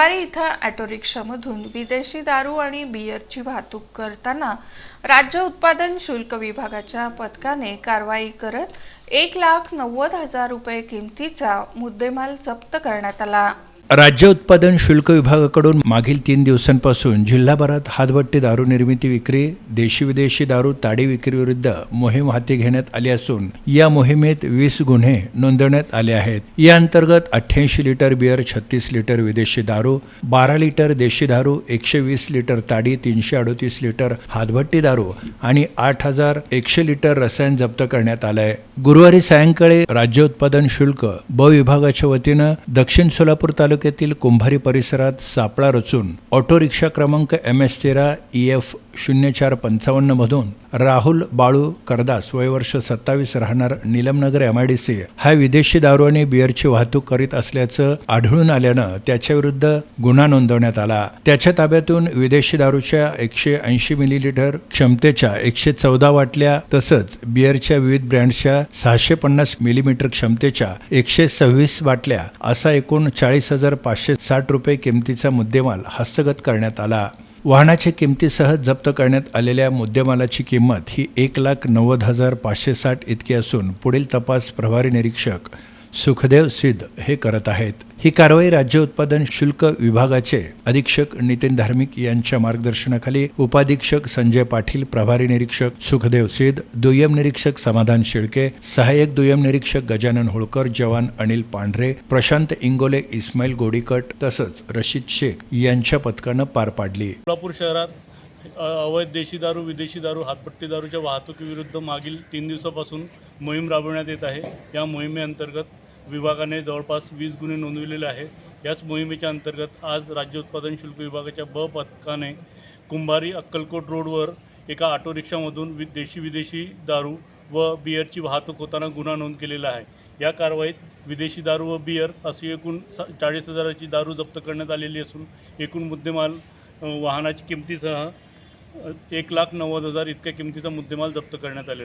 कुंभारी इथं ऑटो रिक्षामधून विदेशी दारू आणि बियरची वाहतूक करताना राज्य उत्पादन शुल्क विभागाच्या पथकाने कारवाई करत एक लाख नव्वद हजार रुपये किमतीचा मुद्देमाल जप्त करण्यात आला. राज्य उत्पादन शुल्क विभागाकडून मागील तीन दिवसांपासून जिल्हाभरात हातभट्टी दारू निर्मिती विक्री देशी विदेशी दारू ताडी विक्री विरुद्ध मोहीम हाती घेण्यात आली असून या मोहिमेत वीस गुन्हे नोंदवण्यात आले आहेत. या अंतर्गत अठ्ठ्याऐंशी लिटर बियर छत्तीस लिटर विदेशी दारू बारा लिटर देशी दारू एकशे वीस लिटर ताडी तीनशे अडोतीस लिटर हातभट्टी दारू आणि आठ हजार एकशे लिटर रसायन जप्त करण्यात आलं आहे गुरुवारी सायंकाळी राज्य उत्पादन शुल्क ब विभागाच्या वतीनं दक्षिण सोलापूर तालुक्यातील कुंभारी परिसरात सापळा रचून ऑटो रिक्षा क्रमांक एम एस तेरा ई एफ शून्य चार पंचावन्नमधून राहुल बाळू करदास वयवर्ष सत्तावीस राहणार Nilamnagar M I D C हा विदेशी दारू आणि बिअरची वाहतूक करीत असल्याचं आढळून आल्यानं त्याच्याविरुद्ध गुन्हा नोंदवण्यात आला. त्याच्या ताब्यातून विदेशी दारूच्या एकशे ऐंशी मिलीलिटर क्षमतेच्या एकशे चौदा वाटल्या तसंच बिअरच्या विविध ब्रँडच्या सहाशे पन्नास मिलीमीटर क्षमतेच्या एकशे सव्वीस बाटल्या असा एकूण चाळीस हजार पाचशे साठ रुपये किमतीचा मुद्देमाल हस्तगत करण्यात आला. वाहनाच्या किमतीसह जप्त करण्यात आलेल्या मुद्देमालाची किंमत ही एक लाख नव्वद हजार पाचशे साठ इतकी असून पुढील तपास प्रभारी निरीक्षक सुखदेव सिद्ध हे करत आहेत. ही कारवाई राज्य उत्पादन शुल्क विभागाचे अधीक्षक नितीन धार्मिक यांच्या मार्गदर्शनाखाली उपाधीक्षक संजय पाटील प्रभारी निरीक्षक सुखदेव सिद्ध दुय्यम निरीक्षक समाधान शेळके सहाय्यक दुय्यम निरीक्षक गजानन होळकर जवान अनिल पांढरे प्रशांत इंगोले इस्माईल गोडीकट तसंच रशीद शेख यांच्या पथकानं पार पाडली. कोल्हापूर शहरात अवैध देशी दारू विदेशी दारू हातपट्टी दारूच्या वाहतुकीविरुद्ध मागील तीन दिवसापासून मोहीम राबवण्यात येत आहे. या मोहिमेअंतर्गत विभागाने जवळपास वीस गुन्हे नोंदविलेले आहे याच मोहिमेच्या अंतर्गत आज राज्य उत्पादन शुल्क विभागाच्या ब पथकाने कुंभारी अक्कलकोट रोडवर एका ऑटो रिक्षामधून वि देशी विदेशी दारू व बियरची वाहतूक होताना गुन्हा नोंद केलेला आहे. या कारवाईत विदेशी दारू व बियर अशी एकूण स चाळीस हजाराची दारू जप्त करण्यात आलेली असून एकूण मुद्देमाल वाहनाची किमतीसह एक लाख नव्वद हजार इतक्या किमतीचा मुद्देमाल जप्त करण्यात आलेला आहे.